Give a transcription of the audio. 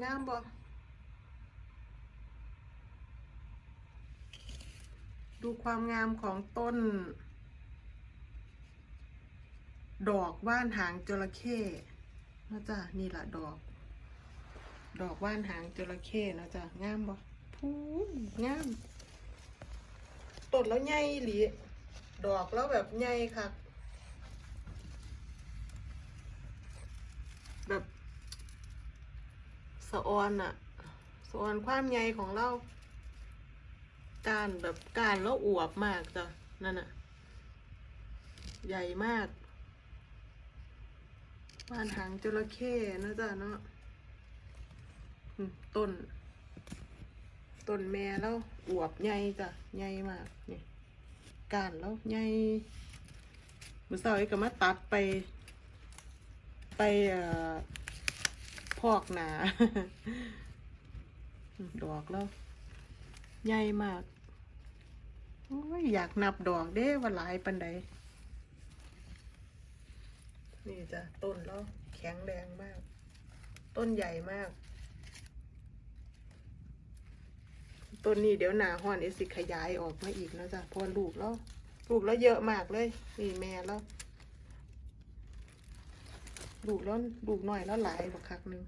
งามบ่ดูความงามของต้น ดอกว่านหางจระเข้นะจ๊ะนี่แหละดอก ดอกว่านหางจระเข้นะจ๊ะงามบ่พูงามต้นแล้วใหญ่หลีดอกแล้วแบบใหญ่ค่ะแบบ สะออนอะสะออนความใหญ่ของเรา การแบบการแล้วอวบมากจ้ะนั่นอะใหญ่มากบ้านหางจระเข้นะจ๊ะเนาะต้น ต้นแม่แล้วอวบใหญ่จ้ะใหญ่มากนี่การแล้วใหญ่มือเสาร์ก็มาตัดไป ไปอ่อ พอกหนาดอกแล้ว ใหญ่มากโอ้ยอยากนับดอกเด้ว่าหลายปันใดนี่จ้ะต้นแล้ว แข็งแรงมาก ต้นใหญ่มาก ต้นนี้เดี๋ยวหนาห้อนเอสิขยายออกมาอีกแล้วจ้ะพราะว่าลูกแล้ว ลูกแล้วเยอะมากเลย นี่แม่แล้ว ลูกแล้วลูกน้อยแล้วหลายบักคักหนึง